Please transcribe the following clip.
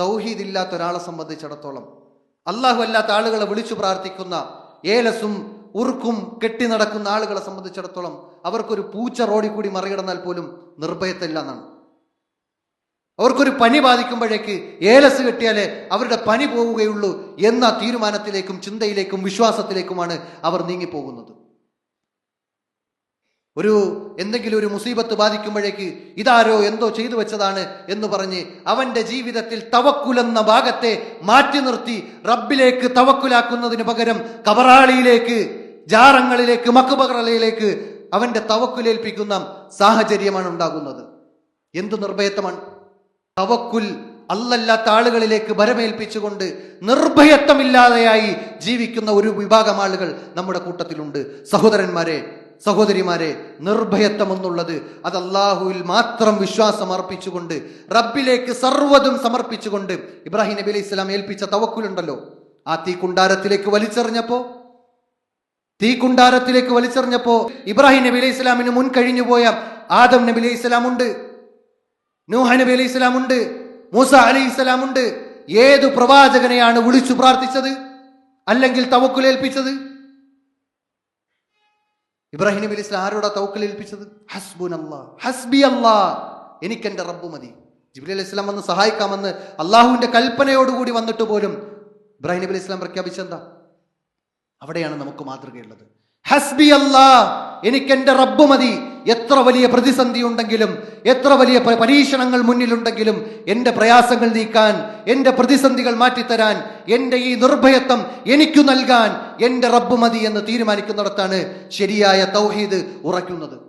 തൗഹീദ് ഇല്ലാത്ത ഒരാളെ സംബന്ധിച്ചിടത്തോളം അള്ളാഹു അല്ലാത്ത ആളുകളെ വിളിച്ചു പ്രാർത്ഥിക്കുന്ന ഏലസും ഉറുക്കും കെട്ടി നടക്കുന്ന ആളുകളെ സംബന്ധിച്ചിടത്തോളം അവർക്കൊരു പൂച്ച റോഡിൽ കൂടി മറികടന്നാൽ പോലും നിർഭയത്തില്ല എന്നാണ്. അവർക്കൊരു പനി ബാധിക്കുമ്പോഴേക്ക് ഏലസ് കെട്ടിയാലേ അവരുടെ പനി പോവുകയുള്ളൂ എന്ന തീരുമാനത്തിലേക്കും ചിന്തയിലേക്കും വിശ്വാസത്തിലേക്കുമാണ് അവർ നീങ്ങിപ്പോകുന്നത്. ഒരു എന്തെങ്കിലും ഒരു മുസീബത്ത് ബാധിക്കുമ്പോഴേക്ക് ഇതാരോ എന്തോ ചെയ്തു വെച്ചതാണ് എന്ന് പറഞ്ഞ് അവന്റെ ജീവിതത്തിൽ തവക്കുലെന്ന ഭാഗത്തെ മാറ്റി നിർത്തി റബ്ബിലേക്ക് തവക്കുലാക്കുന്നതിന് പകരം കബറാളിയിലേക്ക് ജാറങ്ങളിലേക്ക് മക്കുപകറലയിലേക്ക് അവന്റെ തവക്കുലേൽപ്പിക്കുന്ന സാഹചര്യമാണ് ഉണ്ടാകുന്നത്. എന്തു നിർഭയത്വമാണ്? തവക്കുൽ അല്ലല്ലാത്ത ആളുകളിലേക്ക് ഭരമേൽപ്പിച്ചുകൊണ്ട് നിർഭയത്വമില്ലാതെയായി ജീവിക്കുന്ന ഒരു വിഭാഗം ആളുകൾ നമ്മുടെ കൂട്ടത്തിലുണ്ട്. സഹോദരന്മാരെ സഹോദരിമാരെ നിർഭയത്വം എന്നുള്ളത് അത് അള്ളാഹുവിൽ മാത്രം വിശ്വാസം അർപ്പിച്ചുകൊണ്ട് റബ്ബിലേക്ക് സർവതും സമർപ്പിച്ചുകൊണ്ട് ഇബ്രാഹിം നബി അലൈഹി ഇസ്ലാം ഏൽപ്പിച്ച തവക്കുലുണ്ടല്ലോ. ആ തീ കുണ്ടാരത്തിലേക്ക് വലിച്ചെറിഞ്ഞപ്പോ തീ കുണ്ടാരത്തിലേക്ക് വലിച്ചെറിഞ്ഞപ്പോ ഇബ്രാഹിം നബി അലൈഹി ഇസ്ലാമിന് മുൻ കഴിഞ്ഞു പോയ ആദം നബി അലൈഹി ഇസ്ലാം ഉണ്ട് നൂഹ നബി അലൈഹി ഇസ്ലാം ഉണ്ട് മൂസ അലൈഹി ഇസ്ലാം ഉണ്ട്. ഏത് പ്രവാചകനെയാണ് വിളിച്ചു പ്രാർത്ഥിച്ചത്? അല്ലെങ്കിൽ തവക്കുലേൽപ്പിച്ചത് ഇബ്രാഹിം നബി ഇസ്ലാം ആരോടാ ഏൽപ്പിച്ചത്? ഹസ്ബുൻ അല്ലാ ഹസ്ബി അല്ലാ എനിക്കെന്റെ റബ്ബ് മതി. ജിബ്രീൽ അലൈഹി ഇസ്ലാം വന്ന് സഹായിക്കാമെന്ന് അള്ളാഹുവിന്റെ കൽപ്പനയോടുകൂടി വന്നിട്ട് പോലും ഇബ്രാഹിം നബി ഇസ്ലാം പ്രഖ്യാപിച്ചെന്താ അവിടെയാണ് നമുക്ക് മാതൃകയുള്ളത്. ഹസ്ബി അല്ലാ എന്റെ റബ്ബ് മതി. എത്ര വലിയ പ്രതിസന്ധി ഉണ്ടെങ്കിലും എത്ര വലിയ പരീക്ഷണങ്ങൾ മുന്നിലുണ്ടെങ്കിലും എന്റെ പ്രയാസങ്ങൾ നീക്കാൻ എന്റെ പ്രതിസന്ധികൾ മാറ്റിത്തരാൻ എന്റെ ഈ നിർഭയത്വം എനിക്കു നൽകാൻ എന്റെ റബ്ബ് മതി എന്ന് തീരുമാനിക്കുന്നിടത്താണ് ശരിയായ തൗഹീദ് ഉറയ്ക്കുന്നത്.